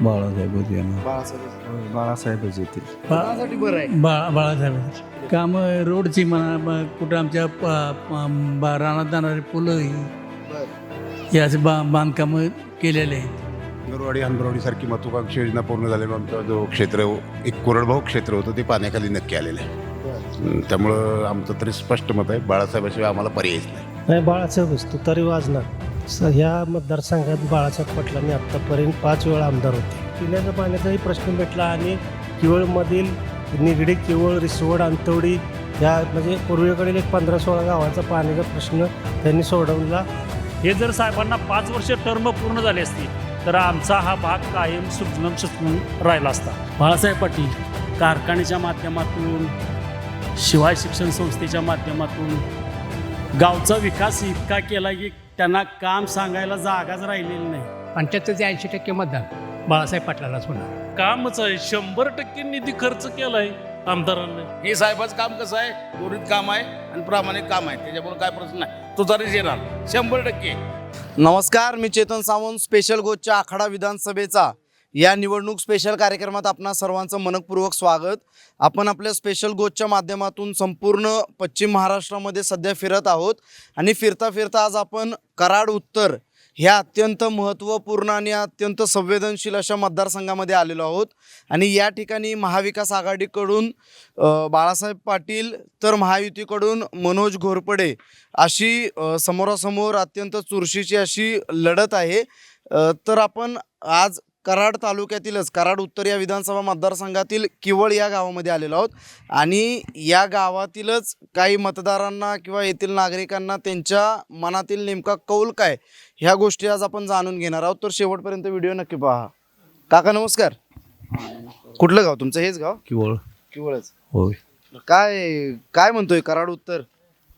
बाळासाहेब येणार बाळासाहेब बाळासाहेबच येतील कोणासाठी बरं आहे. बा बाळासाहेब काम रोडची म्हणा ब- कुठं आमच्या प- प- बा- रानात जाणारे पुलं ही. हे असे बा बांधकामं केलेले आहेत. गरवाडी हनबरवाडी सारखी महत्वाकांक्षी योजना पूर्ण झाल्यामुळे आमचा जो क्षेत्र एक कोरडभाऊ क्षेत्र होतं ते पाण्याखाली नक्की आलेलं आहे. हं, त्यामुळं आमचं तरी स्पष्ट मत आहे बाळासाहेबाशिवाय आम्हाला पर्यायच नाही. नाही बाळासाहेबच तू तरी वाजणार. स ह्या मतदारसंघात बाळासाहेब पाटलांनी आत्तापर्यंत पाच वेळा आमदार होते. पिण्याच्या पाण्याचाही प्रश्न भेटला आणि किवळमधील निगडी किवळ रिसवड अंतवडी या म्हणजे पूर्वेकडील एक पंधरा सोळा गावाचा पाण्याचा प्रश्न त्यांनी सोडवला. हे जर साहेबांना पाच वर्ष टर्म पूर्ण झाली असती तर आमचा हा भाग कायम सुजून सुचून राहिला असता. बाळासाहेब पाटील कारखान्याच्या माध्यमातून शिवाय शिक्षण संस्थेच्या माध्यमातून गावचा विकास इतका केला की त्यांना काम सांगायला जागाच राहिलेली नाही. पंच्याहत्तर ते ऐंशी टक्के मतदान बाळासाहेब पाटलालाच होणार. कामच आहे. शंभर टक्के निधी खर्च केलाय आमदारांनी. हे साहेबाचं काम कसं आहे? त्वरित काम आहे आणि प्रामाणिक काम आहे. त्याच्यामुळे काय प्रश्न नाही. तो तरीच येणार शंभर टक्के. नमस्कार मी चेतन सावंत स्पेशल गोचच्या आखाडा विधानसभेचा. या निवडणूक स्पेशल कार्यक्रमात आपणा सर्वांचं मनपूर्वक स्वागत. आपण आपल्या स्पेशल गोचच्या माध्यमातून संपूर्ण पश्चिम महाराष्ट्रामध्ये सध्या फिरत आहोत. आणि फिरता फिरता आज आपण कराड उत्तर ह्या अत्यंत महत्त्वपूर्ण आणि अत्यंत संवेदनशील अशा मतदारसंघामध्ये आलेलो आहोत. आणि या ठिकाणी महाविकास आघाडीकडून बाळासाहेब पाटील तर महायुतीकडून मनोज घोरपडे अशी समोरासमोर अत्यंत चुरशीची अशी लढत आहे. तर आपण आज कराड तालुक्यातीलच कराड उत्तर या विधानसभा मतदारसंघातील किवळ या गावामध्ये आलेलो आहोत. आणि या गावातीलच काही मतदारांना किंवा येथील नागरिकांना त्यांच्या मनातील नेमका कौल काय ह्या गोष्टी आज आपण जाणून घेणार आहोत. तर शेवटपर्यंत व्हिडिओ नक्की पहा. काका नमस्कार. कुठलं गाव तुमचं? हेच गाव? किवळ. किवळच. होय. काय काय म्हणतोय कराड उत्तर?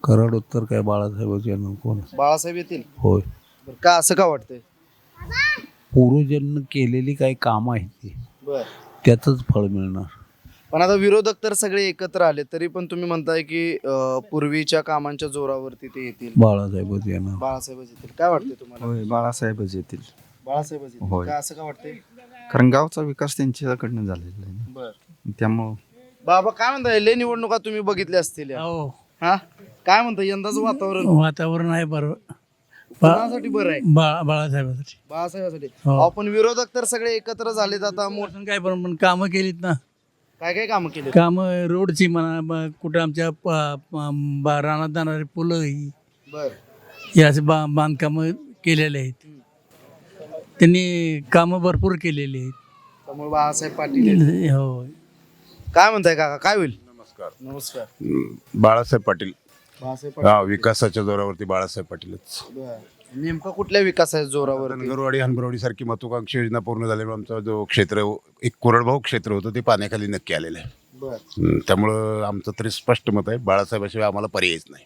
कराड उत्तर काय बाळासाहेबच येणार कोण? बाळासाहेब येतील? होय. बरं, का असं का वाटतंय? पूर्वजांनी केलेली काही कामं आहेत ती. बर. त्याचंच फळ मिळणार. पण आता विरोधक तर सगळे एकत्र आले तरी पण तुम्ही म्हणताय की अं, पूर्वीच्या कामांच्या जोरावरती ते येतील. बाळासाहेबच येणार. बाळासाहेबच येतील. काय वाटतंय तुम्हाला? होय बाळासाहेबच येतील. बाळासाहेबच येतील. होय. का असं का वाटतंय? कारण गावचा विकास त्यांच्याकडनं झालेला आहे ना. बर. त्यामुळं बाबा काय म्हणताय? लय निवडणुका तुम्ही बघितल्या असतील या. हो. हा? काय म्हणताय? यंदाचं वातावरण? वातावरण आहे बरोबर कोणासाठी बरं आहे. बा बाळासाहेबासाठी. बाळासाहेबासाठी. हो. आपण विरोधक तर सगळे एकत्र झालेत आता. मोठ मोठं काय पण पण कामं केलीत ना. काय काय कामं केले कामं रोडची म्हणा ब- कुठं आमच्या प- प- बा- रानात जाणारे पुलं ही. बर. हे असे बा बांधकामं केलेले आहेत. त्यांनी कामं भरपूर केलेली आहेत. त्यामुळे बाळासाहेब पाटील हो काय म्हणताय काका? काय होईल? नमस्कार. नमस्कार. हं, बाळासाहेब पाटील. हा विकासाच्या जोरावरती बाळासाहेब पाटीलच. नेमका कुठल्या विकासाच्या जोरावर गरवाडी हनबरवाडी सारखी महत्वाकांक्षी योजना पूर्ण झाल्यामुळे आमचा जो क्षेत्र एक कोरडभाऊ क्षेत्र होतं ते पाण्याखाली नक्की आलेलं आहे. त्यामुळं आमचं तरी स्पष्ट मत आहे बाळासाहेबाशिवाय आम्हाला पर्यायच नाही.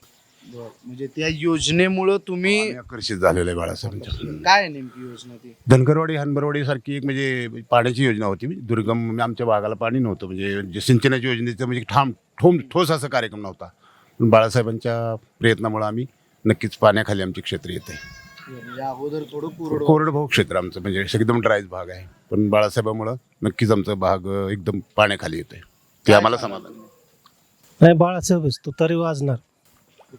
म्हणजे त्या योजनेमुळं तुम्ही आकर्षित झालेलं आहे बाळासाहेबांच्या. काय नेमकी योजना ती? धनगरवाडी हनबरवाडी सारखी एक म्हणजे पाण्याची योजना होती. दुर्गम म्हणजे आमच्या भागाला पाणी नव्हतं. म्हणजे सिंचनाच्या योजनेचं म्हणजे ठाम ठोम ठोस असा कार्यक्रम नव्हता. बाळासाहेबांच्या प्रयत्नामुळे आम्ही नक्कीच पाण्याखाली आमचे क्षेत्र येते अगोदर थोडं कोरडं कोरडभाऊ क्षेत्र आमचं म्हणजे एकदम ड्रायच भाग आहे. पण बाळासाहेबामुळं नक्कीच आमचा भाग एकदम पाण्याखाली येतोय. ते आम्हाला समाधान. आहे. नाही बाळासाहेबच तू तरी वाजणार.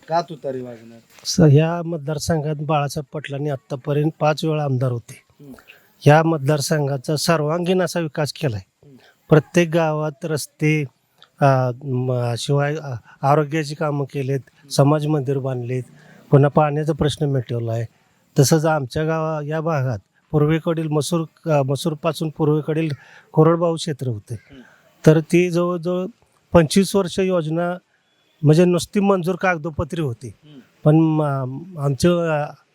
का तुतारी वाजणार? स ह्या मतदारसंघात बाळासाहेब पाटलांनी आत्तापर्यंत पाच वेळा आमदार होते. ह्या मतदारसंघाचा सर्वांगीण असा विकास केलाय. प्रत्येक गावात रस्ते शिवाय आरोग्याची कामं केलेत समाज मंदिर बांधलेत पुन्हा पाण्याचा प्रश्न मिटवला आहे तसंच आमच्या गावा या भागात पूर्वेकडील मसूर मसूरपासून पूर्वेकडील कोरडभाऊ क्षेत्र होते. तर ती जवळजवळ पंचवीस वर्ष योजना म्हणजे नुसती मंजूर कागदोपत्री होती. पण आमचे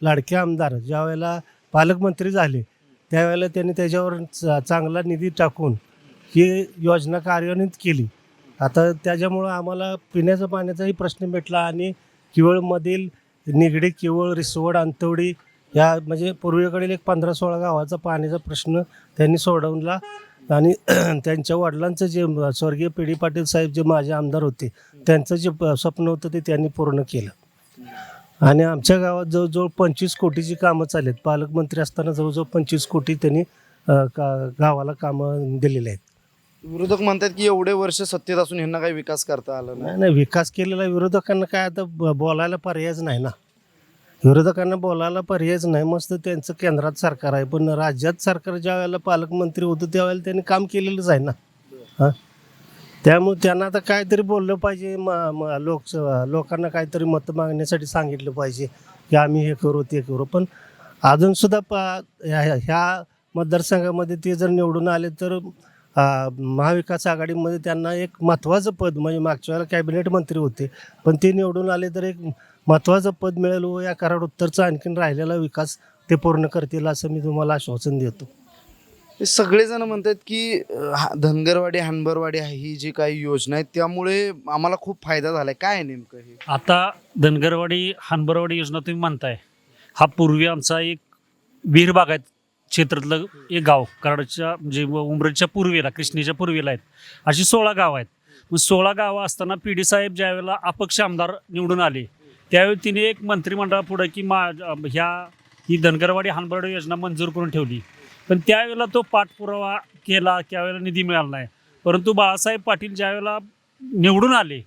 लाडके आमदार ज्या वेळेला पालकमंत्री झाले त्यावेळेला त्यांनी त्याच्यावर चांगला निधी टाकून ही योजना कार्यान्वित केली. आता त्याच्यामुळं आम्हाला पिण्याच्या पाण्याचाही प्रश्न मिटला आणि किवळमधील निगडी किवळ रिसवड अंतवडी या म्हणजे पूर्वेकडील एक पंधरा सोळा गावाचा पाण्याचा प्रश्न त्यांनी सोडवला आणि त्यांच्या वडिलांचं जे स्वर्गीय पी डी पाटील साहेब जे माझे आमदार होते त्यांचं जे प- स्वप्न होतं ते त्यांनी पूर्ण केलं. आणि आमच्या गावात जवळजवळ पंचवीस कोटीची कामं चालेत पालकमंत्री असताना जवळजवळ पंचवीस कोटी त्यांनी का गावाला कामं दिलेली आहेत. विरोधक म्हणतात की एवढे वर्ष सत्तेत असून ह्यांना काही विकास करता आला नाही. नाही विकास केलेला विरोधकांना काय आता ब- बोलायला पर्यायच नाही ना. विरोधकांना बोलायला पर्यायच नाही मस्त त्यांचं केंद्रात सरकार आहे पण राज्यात सरकार ज्या वेळेला पालकमंत्री होतं त्यावेळेला त्यांनी काम केलेलंच आहे ना. हां? त्यामुळे त्यांना आता काहीतरी बोललं पाहिजे म म लोक लोकांना काहीतरी मतं मागण्यासाठी सांगितलं पाहिजे की आम्ही हे करू ते करू. पण अजूनसुद्धा पा ह्या ह्या मतदारसंघामध्ये ते जर निवडून आले तर महाविकास आघाडीमध्ये त्यांना एक महत्त्वाचं पद म्हणजे मागच्या वेळेला कॅबिनेट मंत्री होते पण ते निवडून आले तर एक महत्त्वाचं पद मिळेल व या कराड उत्तरचा आणखीन राहिलेला विकास ते पूर्ण करतील असं मी तुम्हाला आश्वासन देतो. हे सगळेजण म्हणतात की हा- धनगरवाडी हानबरवाडी ही जी काही योजना आहे त्यामुळे आम्हाला खूप फायदा झालाय. काय आहे नेमकं हे? आता धनगरवाडी हानबरवाडी योजना तुम्ही म्हणताय हा पूर्वी आमचा एक विहीर बागायत क्षेत्रातलं एक गाव कराडच्या म्हणजे उमरेच्या पूर्वेला कृष्णेच्या पूर्वेला आहेत. अशी सोळा गावं आहेत. मग सोळा गावं असताना पी डी साहेब ज्यावेळेला अपक्ष आमदार निवडून आले त्यावेळी तिने एक मंत्रिमंडळापुढं की मा ह्या ही धनगरवाडी हानबर्ड योजना मंजूर करून ठेवली. पण त्यावेळेला तो पाठपुरावा केला त्यावेळेला निधी मिळाला नाही. परंतु बाळासाहेब पाटील ज्यावेळेला निवडून आले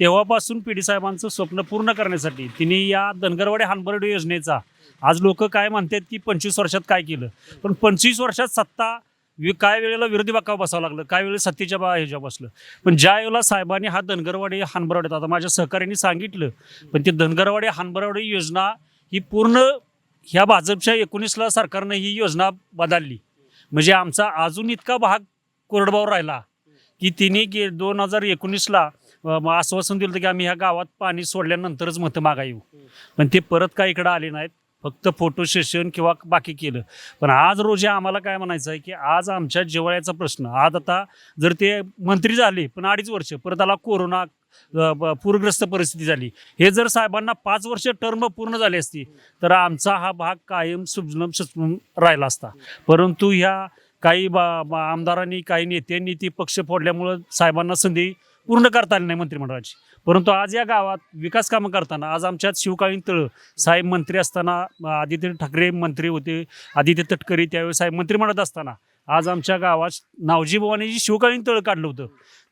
तेव्हापासून पी डी साहेबांचं स्वप्न पूर्ण करण्यासाठी तिने या धनगरवाडी हानबर्डे योजनेचा आज लोक काय म्हणतात की पंचवीस वर्षात काय केलं? पण पंचवीस वर्षात सत्ता वि काय वेळेला विरोधी बाकावर बसावं लागलं? काय वेळेला सत्तेच्या बा ह्याच्या बसलं? पण ज्या वेळेला साहेबांनी हा धनगरवाडी हानबरवाडी आता माझ्या सहकाऱ्यांनी सांगितलं पण ती धनगरवाडी हानबरवाडी योजना ही पूर्ण ह्या भाजपच्या एकोणीसला सरकारनं ही योजना बदलली. म्हणजे आमचा अजून इतका भाग कोरडबावर राहिला की तिने गे दोन हजार एकोणीसला आश्वासन दिलं होतं की आम्ही ह्या गावात पाणी सोडल्यानंतरच मतं मागा येऊ. पण ते परत काय इकडं आले नाहीत. फक्त फोटो सेशन किंवा बाकी केलं. पण आज रोजी आम्हाला काय म्हणायचं आहे की आज आमच्या जिवाळ्याचा प्रश्न आज आता जर ते मंत्री झाले पण अडीच वर्ष परत आला कोरोना अ, ब- पूरग्रस्त परिस्थिती झाली. हे जर साहेबांना पाच वर्ष टर्म पूर्ण झाली असती तर आमचा हा भाग कायम सुजलम सुजलम राहिला असता. परंतु ह्या काही बा बा- आमदारांनी काही नेत्यांनी ती पक्ष फोडल्यामुळं साहेबांना संधी पूर्ण करता आली नाही मंत्रिमंडळाची. परंतु आज या गावात विकास कामं करताना आज आमच्यात शिवकालीन तळ साहेब मंत्री असताना आदित्य ठाकरे मंत्री होते आदित्य तटकरी त्यावेळी साहेब मंत्रिमंडळात असताना आज आमच्या गावात नावजी भवानी जी शिवकालीन तळ काढलं होतं.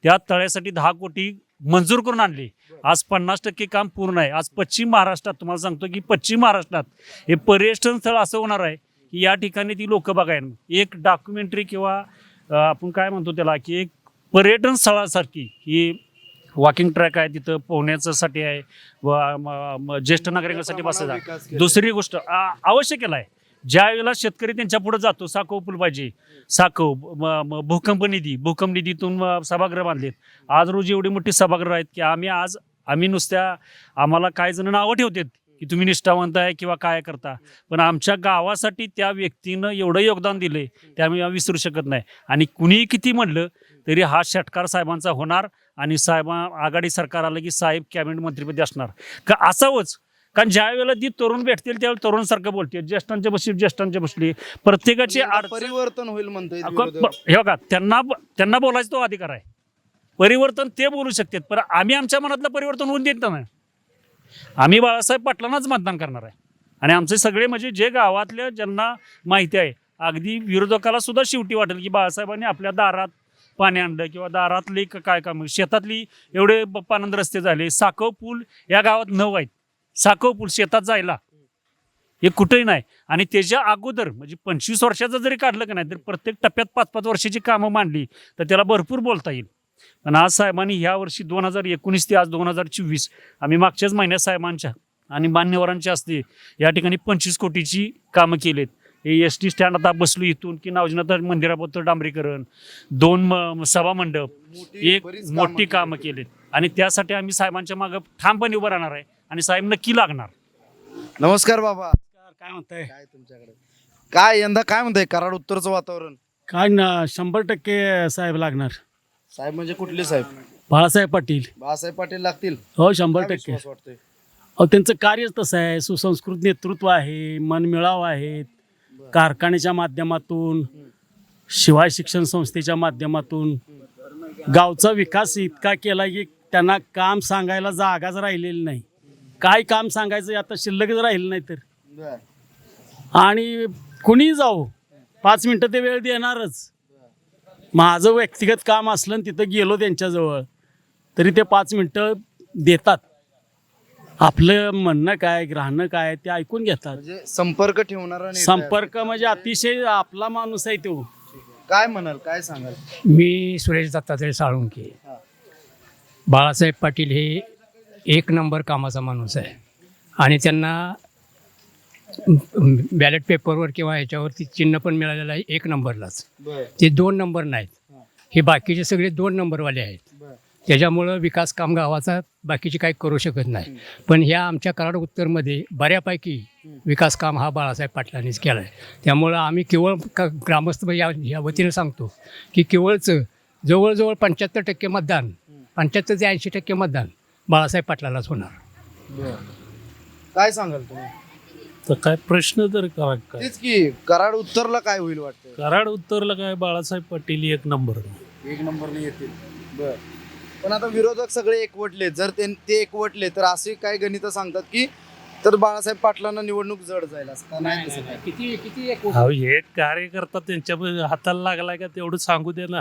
त्या तळ्यासाठी दहा कोटी मंजूर करून आणले. आज पन्नास टक्के काम पूर्ण आहे. आज पश्चिम महाराष्ट्रात तुम्हाला सांगतो की पश्चिम महाराष्ट्रात हे पर्यटन स्थळ असं होणार आहे की या ठिकाणी ती लोक बघायला एक डॉक्युमेंटरी किंवा आपण काय म्हणतो त्याला की एक पर्यटन स्थळासारखी ही वॉकिंग ट्रॅक आहे तिथं पोहण्यासाठी आहे व ज्येष्ठ नागरिकांसाठी बसायचा. दुसरी गोष्ट आवश्यक आहे. ज्या वेळेला शेतकरी त्यांच्या पुढे जातो साखव पूल पाहिजे साखव भूकंप निधी भूकंप निधीतून सभागृह बांधलेत. आज रोजी एवढी मोठी सभागृह आहेत की आम्ही आज आम्ही नुसत्या आम्हाला काही जण नावं ठेवतात की तुम्ही निष्ठावंत आहे किंवा काय करता. पण आमच्या गावासाठी त्या व्यक्तीनं एवढं योगदान दिले ते आम्ही विसरू शकत नाही. आणि कुणीही किती म्हणलं तरी हा षटकार साहेबांचा होणार आणि साहेबा आघाडी सरकार आलं की साहेब कॅबिनेट मंत्रीपदी असणार. का असावंच? कारण ज्या वेळेला जी तरुण भेटतील त्यावेळेला तरुणसारखं बोलते ज्येष्ठांच्या बसली ज्येष्ठांच्या बसली. प्रत्येकाची अडचण परिवर्तन होईल ब- हे बघा त्यांना त्यांना बोलायचा तो अधिकार आहे. परिवर्तन ते बोलू शकतात पण आम्ही आमच्या मनातलं परिवर्तन होऊन देत नाही. आम्ही बाळासाहेब पाटलांनाच मतदान करणार आहे. आणि आमचे सगळे म्हणजे जे गावातल्या ज्यांना माहिती आहे अगदी विरोधकाला सुद्धा शेवटी वाटेल की बाळासाहेबांनी आपल्या दारात पाणी आणलं किंवा दारातले काय काम शेतातली एवढे पानंद रस्ते झाले. साखव पूल या गावात नऊ आहेत. साखव पूल शेतात जायला हे कुठेही नाही. आणि त्याच्या अगोदर म्हणजे पंचवीस वर्षाचं जरी काढलं का नाही तर प्रत्येक टप्प्यात पाच पाच वर्षाची कामं मांडली तर त्याला भरपूर बोलता येईल. पण आज साहेबांनी ह्या वर्षी दोन हजार एकोणीस ते आज दोन हजार चोवीस आम्ही मागच्याच महिन्यात साहेबांच्या आणि मान्यवरांच्या असते या ठिकाणी पंचवीस कोटीची कामं केली आहेत एस टी स्टँड आता बसलो इथून की नावजनाथ मंदिराबद्दल डांबरीकरण दोन सभा मंडप एक मोठी कामं केलीत. आणि त्यासाठी आम्ही साहेबांच्या मागं ठामपणे उभं राहणार आहे आणि साहेब नक्की लागणार. नमस्कार बाबा. काय म्हणताय? काय तुमच्याकडे? काय यंदा काय म्हणताय? कराड उत्तरचं वातावरण. काय ना शंभर टक्के साहेब लागणार. साहेब म्हणजे कुठले साहेब? बाळासाहेब पाटील. बाळासाहेब पाटील लागतील. हो शंभर टक्के. वाटतोय? अहो त्यांचं कार्यच तसं आहे. सुसंस्कृत नेतृत्व आहे मनमिळाव आहेत कारखान्याच्या माध्यमातून शिवाय शिक्षण संस्थेच्या माध्यमातून. गावचा विकास इतका केला की त्यांना काम सांगायला जागाच राहिलेली नाही. काय काम सांगायचं आता शिल्लकच राहिलं नाही तर. आणि कुणी जाऊ पाच मिनटं ते वेळ देणारच. माझं व्यक्तिगत काम असलं आणि तिथं गेलो त्यांच्याजवळ तरी ते पाच मिनटं देतात. आपलं म्हणणं काय राहणं काय ते ऐकून घेतात. म्हणजे संपर्क ठेवणारा नेता आहे. संपर्क म्हणजे अतिशय आपला माणूस आहे तो. काय म्हणाल काय सांगाल? मी सुरेश दत्तात्रय साळुंके. बाळासाहेब पाटील हे एक नंबर कामाचा माणूस आहे. आणि त्यांना बॅलेट पेपरवर किंवा ह्याच्यावरती चिन्ह पण मिळालेलं आहे एक नंबरलाच. बर. ते दोन नंबर नाहीत. हे बाकीचे सगळे दोन नंबरवाले आहेत. त्याच्यामुळं विकास काम गावाचा बाकीचे काही करू शकत नाही. पण ह्या आमच्या कराड उत्तरमध्ये बऱ्यापैकी विकास काम हा बाळासाहेब पाटलांनीच केला आहे त्यामुळं आम्ही केवळ क ग्रामस्थ या या वतीनं सांगतो की केवळचं जवळजवळ पंच्याहत्तर टक्के मतदान पंच्याहत्तर ते ऐंशी टक्के मतदान बाळासाहेब पाटलालाच होणार. काय सांगाल तुम्ही? तर काय प्रश्न तर करा काय? तेच की कराड उत्तरला काय होईल वाटतं? कराड उत्तरला काय बाळासाहेब पाटील एक नंबर. एक नंबरने येतील. बर. पण आता विरोधक सगळे एकवटले. जर ते ते एकवटले तर असे काय गणित सांगतात की तर बाळासाहेब पाटलांना निवडणूक जड जाईल असं. का नाही तसं काय? किती किती एक अहो एक कार्यकर्ता त्यांच्या हाताला लागलाय का तेवढं सांगू दे ना.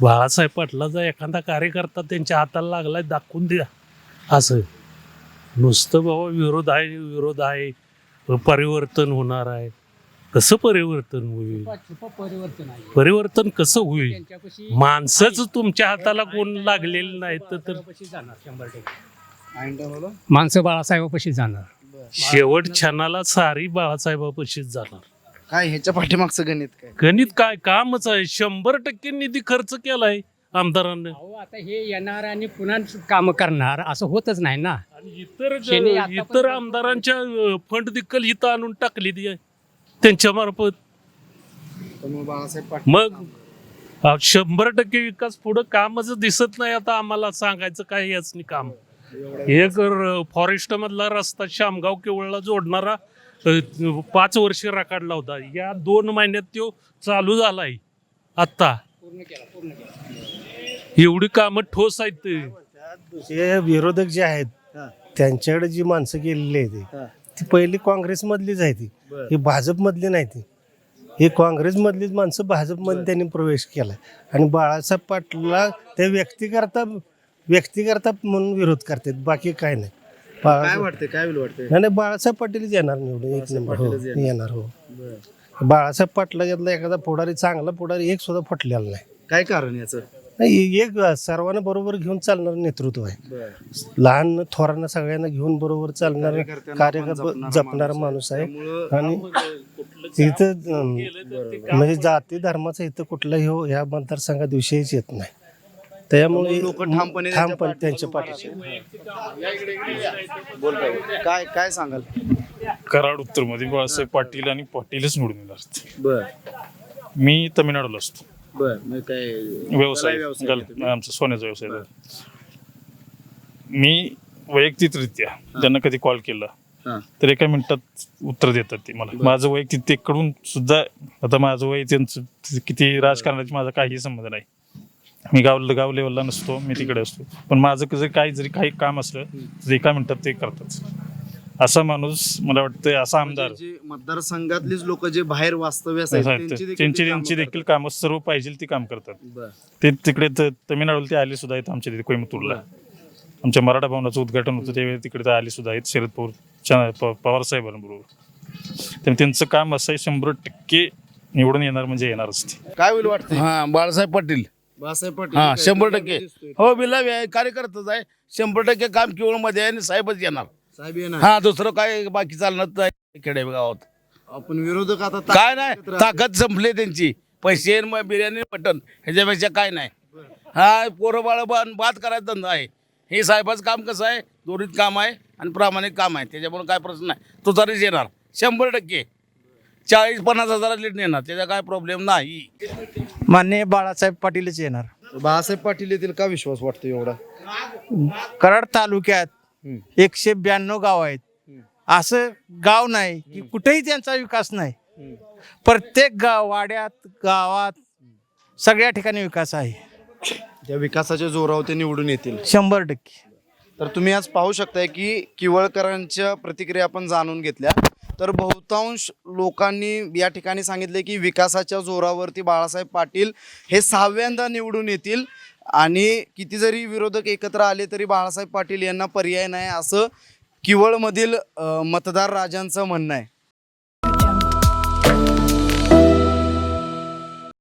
बाळासाहेब पाटलाचा एखादा कार्यकर्ता त्यांच्या हाताला लागलाय दाखवून द्या. असं. नुसतं बाबा विरोध आहे विरोध आहे. परिवर्तन होणार आहे. कसं परिवर्तन होईल? परिवर्तन आहे परिवर्तन कसं होईल? त्यांच्यापाशी माणसंच तुमच्या हाताला कोण लागलेलं नाही तर जाणार शंभर टक्के? माणसं बाळासाहेबापाशी जाणार. शेवट क्षणाला सारी बाळासाहेबापाशीच जाणार. काय ह्याच्या पाठीमागचं गणित काय? गणित काय? कामच आहे. शंभर टक्के निधी खर्च केलाय आमदारांनी. अहो आता हे येणार आणि पुन्हा काम करणार असं होतच नाही ना. आणि इतर शेने इतर आमदारांच्या अं, फंड देखील इथं आणून टाकली ती त्यांच्या मार्फत तर मग बाळासाहेब पाटील मग अं, शंभर टक्के विकास पुढं कामच दिसत नाही आता आम्हाला सांगायचं काय याच नाही काम एक फॉरेस्ट मधला रस्ता शामगाव केवळला जोडणारा अं, पाच वर्ष राखाडला होता या दोन महिन्यात तो चालू झालाय आत्ता एवढी कामं ठोस आहेत ते. हे विरोधक जे आहेत हा. त्यांच्याकडे जी माणसं गेलेली आहेत. ती पहिली काँग्रेसमधलीच आहे ती. बर. ही भाजपमधली नाही ती. ही काँग्रेसमधलीच माणसं भाजपमध्ये त्यांनी प्रवेश केला आणि बाळासाहेब पाटला ते व्यक्तिकरता व्यक्तिकरता म्हणून विरोध करतात. बाकी काय नाही. काय बाळासाहेब वाटतंय? काय होईल वाटतंय? नाही नाही, बाळासाहेब पाटीलच येणार निवडून. एक नंबर. हो पाटीलच येणार. येणार हो. बर. बाळासाहेब पाटलाच्यातला एखादा पुढारी चांगला पुढारी एक सुद्धा फटलेला नाही. काय कारण याचं? नाही एक सर्वांना बरोबर घेऊन चालणार नेतृत्व आहे. लहान थोरांना सगळ्यांना घेऊन बरोबर चालणार कार्यकर्ता जपणारा माणूस आहे. आणि इथं म्हणजे जाती धर्माचा इथं कुठलाही हो ह्या मतदारसंघात विषयच येत नाही. त्यामुळे लोकं ठामपणे त्यांच्या ठामपणे त्यांच्या पाठीशी. काय काय सांगाल? कराड उत्तरमध्ये बाळासाहेब पाटील आणि पाटीलच निवडून येणार बर. मी तमिळनाडूला असतो. बर मग काय व्यवसाय गल-? आमचा सोन्याचा व्यवसाय. मी वैयक्तिकरित्या त्यांना कधी कॉल केला हा. तर एका मिनिटात उत्तर देतात ते मला. माझं वैयक्तिक तिकडून सुद्धा आता माझं वय त्यांचं किती राजकारणाची माझा काही संबंध नाही. मी गाव गाव लेवलला नसतो मी तिकडे असतो. पण माझं कसं काही जरी काही काम असलं तर एका मिनिटात ते करतात. असा माणूस मला वाटतं असा आमदार. म्हणजे जे मतदारसंघातलीच लोक जे बाहेर वास्तव्यास आहेत त्यांची देखील त्यांची ते कामं त्यांची देखील कामं सर्व पाहिजे ती काम करतात. करतात. बर. ते तिकडे त- तमिळनाडूला ते आले सुद्धा आहेत आमच्या तिथे कोइंबतूरला आमच्या मराठा भवनाचं उद्घाटन होतं त्यावेळी तिकडे ते आले सुद्धा आहेत शरद पवार प- पवार साहेबांबरोबर तर त्यांचं काम असं आहे शंभर टक्के निवडून येणार म्हणजे येणारच ते. काय होईल वाटतं हा बाळासाहेब पाटील. बाळासाहेब पाटील हा काय शंभर टक्के. दिसतोय. हो बिला कार्यकर्ताच आहे. शंभर टक्के काम केवळमध्ये आहे आणि साहेबच येणार. साहेब येणार हा दुसरं काय बाकी चालणार नाही खेडे गावात. आपण विरोधक आता ताकद काय नाही ताकद संपली त्यांची. पैसे आणि मग बिर्याणी मटन ह्याच्यापेक्षा काय नाही. हा पोरं बाळ बात करायचा धंदा आहे. हे साहेबाचं काम कसं आहे? दोरीत काम आहे आणि प्रामाणिक काम आहे. त्याच्यामुळे काय प्रश्न नाही. तो तरीच येणार. शंभर टक्के. चाळीस पन्नास हजार लीट येणार त्याचा काय प्रॉब्लेम नाही. मान्य बाळासाहेब पाटीलच येणार. बाळासाहेब पाटील येतील का विश्वास वाटतो एवढा? कराड तालुक्यात एकशे ब्याण्णव गाव आहेत. असं गाव नाही की कुठेही त्यांचा विकास नाही. प्रत्येक गाव वाड्यात गावात सगळ्या ठिकाणी विकास आहे. त्या विकासाच्या जोरावर ते निवडून येतील. शंभर टक्के. तर तुम्ही आज पाहू शकताय की किवळकरांच्या प्रतिक्रिया आपण जाणून घेतल्या. तर बहुतांश लोकांनी या ठिकाणी सांगितले की विकासाच्या जोरावरती बाळासाहेब पाटील हे सहाव्यांदा निवडून येतील. आणि किती जरी विरोधक एकत्र आले तरी बाळासाहेब पाटील यांना पर्याय नाही असं किवळमधील मतदार राजांचं म्हणणं आहे.